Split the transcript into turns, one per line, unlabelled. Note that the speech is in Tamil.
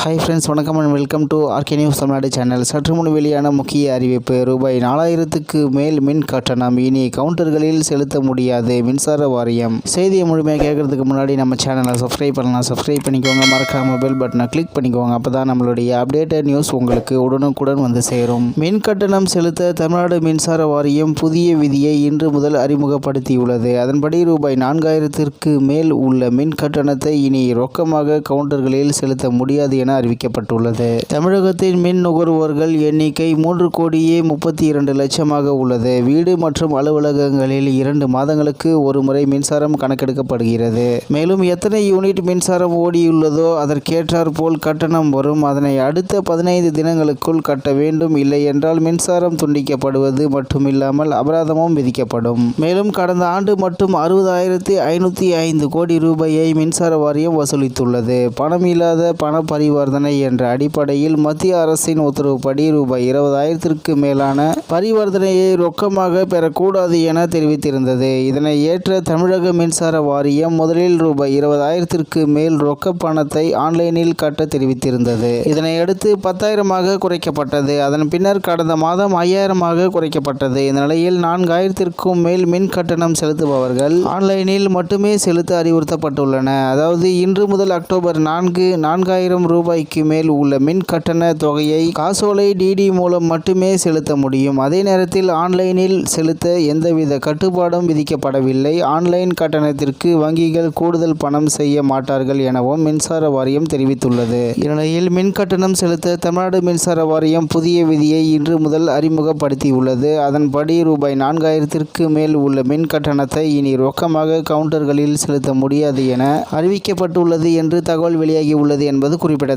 ஹாய் ஃப்ரெண்ட்ஸ் வணக்கம் and welcome to RK news Tamil Nadu channel சற்று முன் வெளியான முக்கிய அறிவிப்பு ரூபாய் நாலாயிரத்துக்கு மேல் மின் கட்டணம். இனி கவுண்டர்களில் செலுத்த முடியாது மின்சார வாரியம். செய்தியை முழுமையாக கேட்கறதுக்கு முன்னாடி நம்ம சேனலை சப்ஸ்கிரைப் பண்ணலாம். சப்ஸ்கிரைப் பண்ணிக்கோங்க. மறக்காம பெல் பட்டனை கிளிக் பண்ணிக்கோங்க. அப்போ தான் நம்மளுடைய அப்டேட்டட் நியூஸ் உங்களுக்கு உடனுக்குடன் வந்து சேரும். மின் கட்டணம் செலுத்த தமிழ்நாடு மின்சார வாரியம் புதிய விதியை இன்று முதல் அறிமுகப்படுத்தியுள்ளது. அதன்படி ரூபாய் நான்காயிரத்திற்கு மேல் உள்ள மின் கட்டணத்தை இனி ரொக்கமாக கவுண்டர்களில் செலுத்த முடியாது என அறிவிக்கப்பட்டுள்ளது. தமிழகத்தின் மின் நுகர்வோர்கள் எண்ணிக்கை மூன்று கோடியே முப்பத்தி இரண்டு லட்சமாக உள்ளது. வீடு மற்றும் அலுவலகங்களில் இரண்டு மாதங்களுக்கு ஒரு முறை மின்சாரம் கணக்கெடுக்கப்படுகிறது. மேலும் எத்தனை யூனிட் மின்சாரம் ஓடியுள்ளதோ அதற்கேற்றாற் போல் கட்டணம் வரும். அதனை அடுத்த பதினைந்து தினங்களுக்குள் கட்ட வேண்டும். இல்லை என்றால் மின்சாரம் துண்டிக்கப்படுவது மட்டுமில்லாமல் அபராதமும் விதிக்கப்படும். மேலும் கடந்த ஆண்டு மட்டும் அறுபதாயிரத்தி ஐநூற்றி ஐந்து கோடி ரூபாயை மின்சார வாரியம் வசூலித்துள்ளது. பணம் இல்லாத பண பரிவர்த்தனை என்ற அடிப்படையில் மத்திய அரசின் உத்தரவுப்படி ரூபாய் இருபதாயிரத்திற்கு மேலான பரிவர்த்தனையை ரொக்கமாக பெறக்கூடாது என தெரிவித்திருந்தது. இதனை ஏற்ற தமிழக மின்சார வாரியம் முதலில் ரூபாய் இருபதாயிரத்திற்கு மேல் ரொக்க பணத்தை ஆன்லைனில் கட்ட தெரிவித்திருந்தது. இதனையடுத்து பத்தாயிரமாக குறைக்கப்பட்டது. அதன் பின்னர் கடந்த மாதம் ஐயாயிரமாக குறைக்கப்பட்டது. இந்த நிலையில் நான்காயிரத்திற்கும் மேல் மின் கட்டணம் செலுத்துபவர்கள் ஆன்லைனில் மட்டுமே செலுத்த அறிவுறுத்தப்பட்டுள்ளன அதாவது இன்று முதல் அக்டோபர் நான்கு நான்காயிரம் ரூபாய்க்கு மேல் உள்ள மின் கட்டண தொகையை காசோலை டிடி மூலம் மட்டுமே செலுத்த முடியும். அதே நேரத்தில் ஆன்லைனில் செலுத்த எந்தவித கட்டுப்பாடும் விதிக்கப்படவில்லை. ஆன்லைன் கட்டணத்திற்கு வங்கிகள் கூடுதல் பணம் செய்ய மாட்டார்கள் எனவும் மின்சார வாரியம் தெரிவித்துள்ளது. இந்நிலையில் மின் கட்டணம் செலுத்த தமிழ்நாடு மின்சார வாரியம் புதிய விதியை இன்று முதல் அறிமுகப்படுத்தியுள்ளது. அதன்படி ரூபாய் நான்காயிரத்திற்கு மேல் உள்ள மின் கட்டணத்தை இனி ரொக்கமாக கவுண்டர்களில் செலுத்த முடியாது என அறிவிக்கப்பட்டுள்ளது என்று தகவல் வெளியாகியுள்ளது என்பது குறிப்பிடத்தக்கது.